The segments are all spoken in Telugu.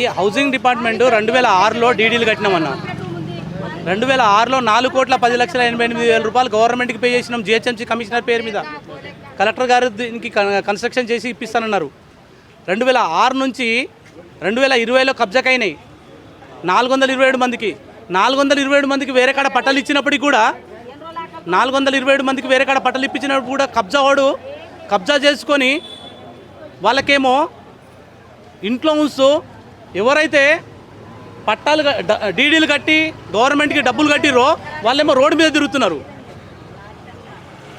అది హౌసింగ్ డిపార్ట్మెంట్ రెండు వేల ఆరులో డీడీలు కట్టినామన్నా. రెండు వేల ఆరులో నాలుగు కోట్ల పది లక్షల ఎనభై ఎనిమిది వేల రూపాయలు గవర్నమెంట్కి పే చేసినాం. జిహెచ్ఎంసీ కమిషనర్ పేరు మీద. కలెక్టర్ గారు దీనికి కన్స్ట్రక్షన్ చేసి ఇప్పిస్తానన్నారు. రెండు వేల ఆరు నుంచి రెండు వేల ఇరవైలో కబ్జాకైనాయి నాలుగు వందల ఇరవై ఏడు మందికి. నాలుగు వందల ఇరవై ఏడు మందికి వేరే కాడ పట్టాలు ఇచ్చినప్పటికీ కూడా నాలుగు వందల ఇరవై ఏడు మందికి వేరే కాడ పట్టలు ఇప్పించినప్పుడు కూడా కబ్జా వాడు కబ్జా చేసుకొని వాళ్ళకేమో ఇంట్లో ఉంచు ఎవరైతే పట్టాలు డీడీలు కట్టి గవర్నమెంట్కి డబ్బులు కట్టిరో వాళ్ళేమో రోడ్డు మీద తిరుగుతున్నారు.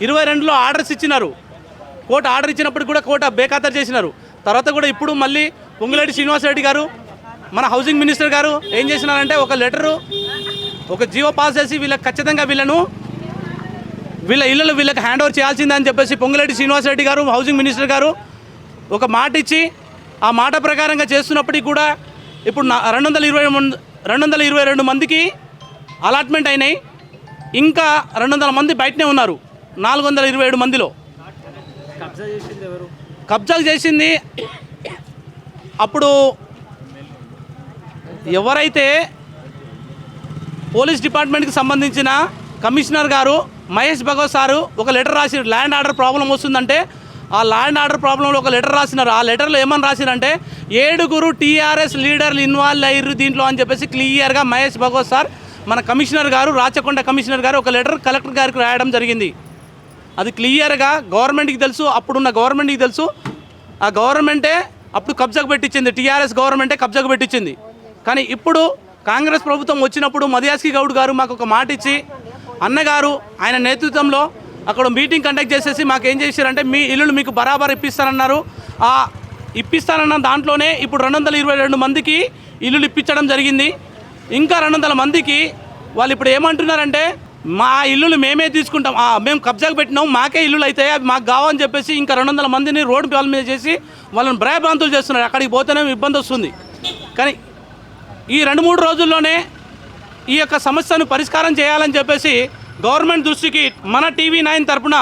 ఇరవై రెండులో ఆర్డర్స్ ఇచ్చినారు. కోర్టు ఆర్డర్ ఇచ్చినప్పుడు కూడా కోర్టు బేఖాతరు చేసినారు. తర్వాత కూడా ఇప్పుడు మళ్ళీ పొంగులేటి శ్రీనివాసరెడ్డి గారు మన హౌసింగ్ మినిస్టర్ గారు ఏం చేసినారంటే ఒక లెటరు ఒక జీవో పాస్ చేసి వీళ్ళకి ఖచ్చితంగా వీళ్ళను వీళ్ళ ఇళ్ళలో వీళ్ళకి హ్యాండ్ ఓవర్ చేయాల్సిందని చెప్పేసి పొంగులేటి శ్రీనివాసరెడ్డి గారు హౌసింగ్ మినిస్టర్ గారు ఒక మాట ఇచ్చి ఆ మాట ప్రకారంగా చేస్తున్నప్పటికీ కూడా ఇప్పుడు నా రెండు వందల ఇరవై రెండు వందల ఇరవై రెండు మందికి అలాట్మెంట్ అయినాయి. ఇంకా రెండు వందల మంది బయటనే ఉన్నారు. నాలుగు వందల ఇరవై ఏడు మందిలో. చేసింది కబ్జాలు చేసింది అప్పుడు ఎవరైతే పోలీస్ డిపార్ట్మెంట్కి సంబంధించిన కమిషనర్ గారు మహేష్ భగవత్ సారు ఒక లెటర్ రాసి ల్యాండ్ ఆర్డర్ ప్రాబ్లం వస్తుందంటే ఆ ల్యాండ్ ఆర్డర్ ప్రాబ్లంలో ఒక లెటర్ రాసినారు. ఆ లెటర్లో ఏమని రాసిరంటే ఏడుగురు టీఆర్ఎస్ లీడర్లు ఇన్వాల్వ్ అయ్యారు దీంట్లో అని చెప్పేసి క్లియర్గా మహేష్ భగవత్ సార్ మన కమిషనర్ గారు రాచకొండ కమిషనర్ గారు ఒక లెటర్ కలెక్టర్ గారికి రాయడం జరిగింది. అది క్లియర్గా గవర్నమెంట్కి తెలుసు అప్పుడున్న గవర్నమెంట్కి తెలుసు. ఆ గవర్నమెంటే అప్పుడు కబ్జాకు పెట్టించింది టీఆర్ఎస్ గవర్నమెంటే కబ్జాకు పెట్టించింది కానీ ఇప్పుడు కాంగ్రెస్ ప్రభుత్వం వచ్చినప్పుడు మదియాస్కి గౌడ్ గారు మాకు ఒక మాట ఇచ్చి అన్నగారు ఆయన నేతృత్వంలో అక్కడ మీటింగ్ కండక్ట్ చేసేసి మాకు ఏం చేశారంటే మీ ఇల్లులు మీకు బరాబర్ ఇప్పిస్తానన్నారు. ఆ ఇప్పిస్తానన్న దాంట్లోనే ఇప్పుడు రెండు వందల ఇరవై రెండు మందికి ఇల్లులు ఇప్పించడం జరిగింది. ఇంకా రెండు వందల మందికి వాళ్ళు ఇప్పుడు ఏమంటున్నారంటే మా ఇల్లులు మేమే తీసుకుంటాం. ఆ, మేము కబ్జాకు పెట్టినాం మాకే ఇల్లులు అవుతాయి అవి మాకు కావని చెప్పేసి ఇంకా రెండు వందల మందిని రోడ్డు పాల మీద చేసి వాళ్ళని భయభ్రాంతులు చేస్తున్నారు. అక్కడికి పోతేనే ఇబ్బంది వస్తుంది. కానీ ఈ రెండు మూడు రోజుల్లోనే ఈ యొక్క సమస్యను పరిష్కారం చేయాలని చెప్పేసి గవర్నమెంట్ దృష్టికి మన టీవీ నైన్ తరపున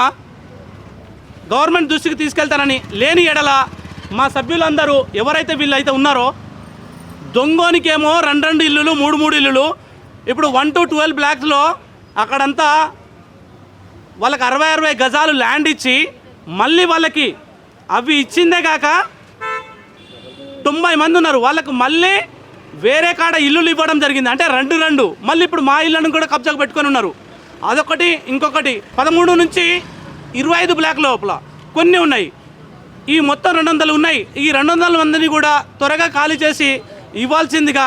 గవర్నమెంట్ దృష్టికి తీసుకెళ్తానని లేని ఎడల మా సభ్యులందరూ ఎవరైతే వీళ్ళైతే ఉన్నారో దొంగోనికేమో రెండు రెండు ఇల్లులు మూడు మూడు ఇల్లులు. ఇప్పుడు వన్ టు ట్వెల్వ్ బ్లాక్స్లో అక్కడంతా వాళ్ళకి అరవై అరవై గజాలు ల్యాండ్ ఇచ్చి మళ్ళీ వాళ్ళకి అవి ఇచ్చిందే కాక తొంభై మంది ఉన్నారు. వాళ్ళకు మళ్ళీ వేరే కాడ ఇల్లులు ఇవ్వడం జరిగింది. అంటే రెండు రెండు. మళ్ళీ ఇప్పుడు మా ఇళ్ళను కూడా కబ్జాకు పెట్టుకొని ఉన్నారు. అదొకటి ఇంకొకటి. పదమూడు నుంచి ఇరవై ఐదు బ్లాక్ లోపల కొన్ని ఉన్నాయి. ఈ మొత్తం రెండు వందలు ఉన్నాయి. ఈ రెండు వందల మందిని కూడా త్వరగా ఖాళీ చేసి ఇవ్వాల్సిందిగా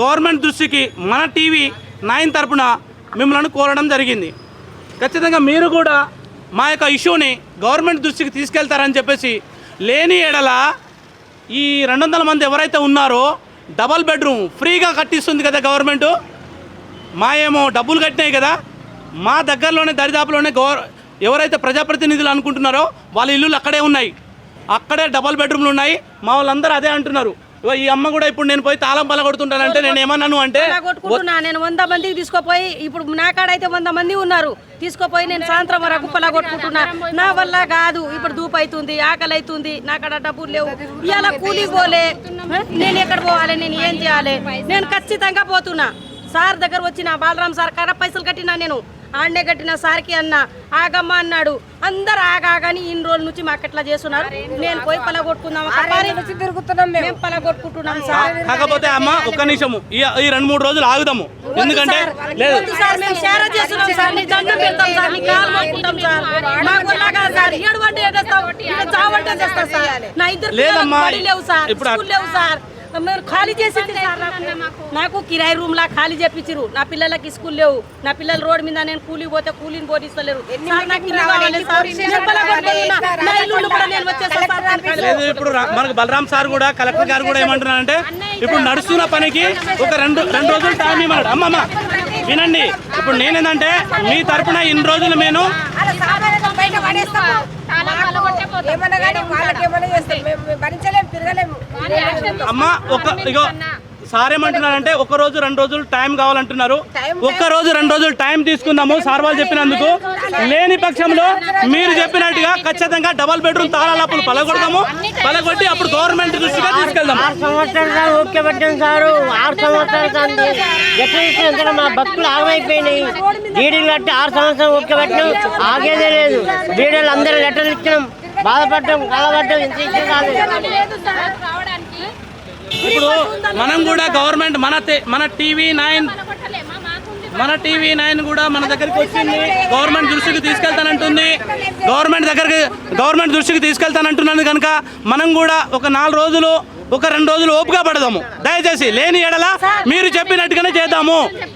గవర్నమెంట్ దృష్టికి మన టీవీ నైన్ తరపున మిమ్మల్ని కోరడం జరిగింది. ఖచ్చితంగా మీరు కూడా మా యొక్క ఇష్యూని గవర్నమెంట్ దృష్టికి తీసుకెళ్తారని చెప్పేసి లేని ఎడల ఈ రెండు వందల మంది ఎవరైతే ఉన్నారో డబల్ బెడ్రూమ్ ఫ్రీగా కట్టిస్తుంది కదా గవర్నమెంట్. మా ఏమో డబ్బులు కట్టినాయి కదా. మా దగ్గరలోనే దరిదాపులోనే గవర్ ఎవరైతే ప్రజాప్రతినిధులు అనుకుంటున్నారో వాళ్ళ ఇల్లులు అక్కడే ఉన్నాయి. అక్కడే డబల్ బెడ్రూమ్లు ఉన్నాయి. మా వాళ్ళందరూ అదే అంటున్నారు. ఈ అమ్మ కూడా ఇప్పుడు నేను పోయి తాళం పల కొడుతుంటానంటే నేను ఏమన్నాను అంటే కొట్టుకుంటున్నా నేను వంద మందికి తీసుకుపోయి ఇప్పుడు నా కాడ అయితే వంద మంది ఉన్నారు. తీసుకుపోయి నేను సాయంత్రం వరకు పలా కొట్టుకుంటున్నా నా వల్ల కాదు. ఇప్పుడు దూపు అవుతుంది ఆకలి అవుతుంది నా కాడ డబ్బులు లేవు. ఇవాళ కూలి పోలే? నేను ఎక్కడ పోవాలి? నేను ఏం చేయాలి? నేను ఖచ్చితంగా పోతున్నా. సార్ దగ్గర వచ్చిన బాలరాం సార్ కాడ పైసలు కట్టినా నేను. ఆడనే కట్టిన సార్కి అన్న ఆగమ్మ అన్నాడు. అందరు ఆగాగని ఇన్ని రోజుల నుంచి మాకు ఎట్లా చేస్తున్నారు? నేను పోయి పల కొట్టుకుందాం తిరుగుతున్నాం మేము. పల కొట్టుకుంటున్నాం సార్. కాకపోతే అమ్మ ఒక్క నిమిషము. ఈ ఈ రెండు మూడు రోజులు ఆగుదాము. ఎందుకంటే లేదు. వద్దు సార్ మేము షేర్ చేస్తున్నాం సార్. నీ దండం పెడతాం సార్. నీ కాలు మొక్కుంటాం సార్. మాకు వల్ల సార్. ఏడు వంట చేస్తాం ఇక చావంట చేస్తాం సార్? నా ఇద్దరు పిల్లలకు లేదమ్మా. బడి లేవు సార్. ఇప్పుడు స్కూల్ లేవు సార్. మీరు ఖాళీ చేసి సార్ నాకు. నాకు కిరాయి రూమ్ లా ఖాళీ చేపించారు నా పిల్లలకి స్కూల్ లేవు. నా పిల్లలు రోడ్ మీద నేను కూలికి పోతే కూలిని పోనిస్తలేరు ఇప్పుడు మనకు బలరాం సార్ కూడా కలెక్టర్ గారు కూడా ఏమంటున్నారంటే ఇప్పుడు నడుస్తున్న పనికి ఒక రెండు రెండు రోజులు టైం ఇవ్వడు అమ్మమ్మ వినండి. ఇప్పుడు నేనేందంటే మీ తరపున ఇన్ని రోజులు నేను ఏమన్నా కానీ వాళ్ళకి ఏమన్నా చేస్తాం మేము మేము భరించలేము తిరగలేము అమ్మ ఒక ఇగో సార్ ఏమంటున్నారంటే ఒక రోజు రెండు రోజులు టైం కావాలంటున్నారు. ఒక్క రోజు రెండు రోజులు టైం తీసుకుందాము సార్ వాళ్ళు చెప్పినందుకు. లేని పక్షంలో మీరు చెప్పినట్టుగా ఖచ్చితంగా డబల్ బెడ్రూమ్ తాళాలప్పులు పలగొడదాము. పలగొట్టి అప్పుడు గవర్నమెంట్ దృష్టిగా తీసుకెళ్దాం ఆరు సంవత్సరాలు ఓకే పెట్టాం సారు. ఆరు సంవత్సరాలు మా భక్తులు ఆగమైపోయినాయి. డీడీలు కట్టి ఆరు సంవత్సరాలు ఓకే పెట్టినాం. ఆగేదే లేదు. డీడీలు అందరూ లెటర్లు ఇచ్చినాం. బాధపడ్డాం కలబడ్డాం ఇంత ఇచ్చిన కాదు. ఇప్పుడు మనం కూడా గవర్నమెంట్ మన మన టీవీ నైన్ మన టీవీ నైన్ కూడా మన దగ్గరికి వచ్చింది. గవర్నమెంట్ దృష్టికి తీసుకెళ్తానంటుంది. గవర్నమెంట్ దగ్గరికి గవర్నమెంట్ దృష్టికి తీసుకెళ్తానంటున్నది కనుక మనం కూడా ఒక నాలుగు రోజులు ఒక రెండు రోజులు ఓపిక పడదాము. దయచేసి లేని ఎడల మీరు చెప్పినట్టుగానే చేద్దాము.